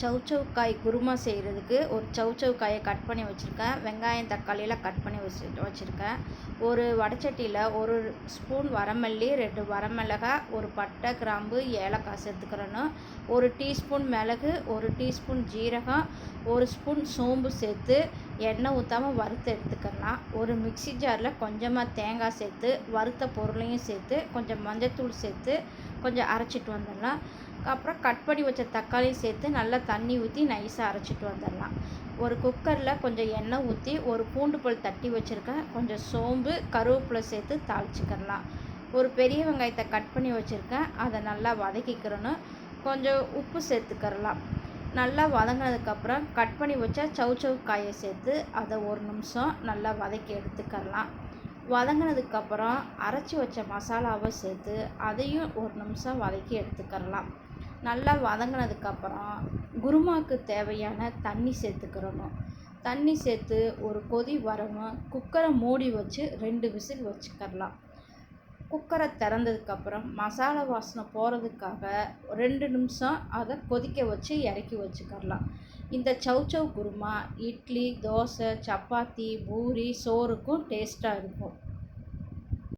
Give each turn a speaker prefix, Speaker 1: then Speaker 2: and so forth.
Speaker 1: சௌசௌ காய் குருமா செய்கிறதுக்கு ஒரு சௌசௌ காயை கட் பண்ணி வச்சுருக்கேன். வெங்காயம் தக்காளியெலாம் கட் பண்ணி வச்சு வச்சுருக்கேன். ஒரு வடச்சட்டியில் ஒரு ஸ்பூன் வரமல்லி ரெண்டு வரமிளகாய் ஒரு பட்டை கிராம்பு ஏலக்காய் சேர்த்துக்கிறணும் ஒரு டீஸ்பூன் மிளகு ஒரு டீஸ்பூன் ஜீரகம் ஒரு ஸ்பூன் சோம்பு சேர்த்து எண்ணெய் ஊற்றாமல் வறுத்து எடுத்துக்கலாம் ஒரு மிக்ஸி ஜாரில் கொஞ்சமாக தேங்காய் சேர்த்து வறுத்த பொருளையும் சேர்த்து கொஞ்சம் மஞ்சத்தூள் சேர்த்து கொஞ்சம் அரைச்சிட்டு வந்துடலாம். அப்புறம் கட் பண்ணி வச்ச தக்காளியும் சேர்த்து நல்லா தண்ணி ஊற்றி நைஸாக அரைச்சிட்டு வந்துடலாம். ஒரு குக்கரில் கொஞ்சம் எண்ணெய் ஊற்றி ஒரு பூண்டு பல் தட்டி வச்சுருக்கேன் கொஞ்சம் சோம்பு கருவேப்பிலை சேர்த்து தாளிச்சிக்கிடலாம் ஒரு பெரிய வெங்காயத்தை கட் பண்ணி வச்சுருக்கேன் அதை நல்லா வதக்கிக்கிறணும். கொஞ்சம் உப்பு சேர்த்துக்கிறலாம். நல்லா வதங்கினதுக்கப்புறம் கட் பண்ணி வச்ச சவு காயை சேர்த்து அதை ஒரு நிமிஷம் நல்லா வதக்கி எடுத்துக்கிறலாம். வதங்கினதுக்கப்புறம் அரைச்சி வச்ச மசாலாவை சேர்த்து அதையும் ஒரு நிமிஷம் வதக்கி எடுத்துக்கிறலாம். நல்லா வதங்கினதுக்கப்புறம் குருமாவுக்கு தேவையான தண்ணி சேர்த்துக்கிறணும். தண்ணி சேர்த்து ஒரு கொதி வரணும் குக்கரை மூடி வச்சு ரெண்டு விசில் வச்சுக்கிறலாம். குக்கரை திறந்ததுக்கப்புறம் மசாலா வாசனை போகிறதுக்காக ரெண்டு நிமிஷம் அதை கொதிக்க வச்சு இறக்கி வச்சுக்கிறலாம். இந்த சௌசௌ குருமா இட்லி தோசை சப்பாத்தி பூரி சோறுக்கும் டேஸ்ட்டாக இருக்கும்.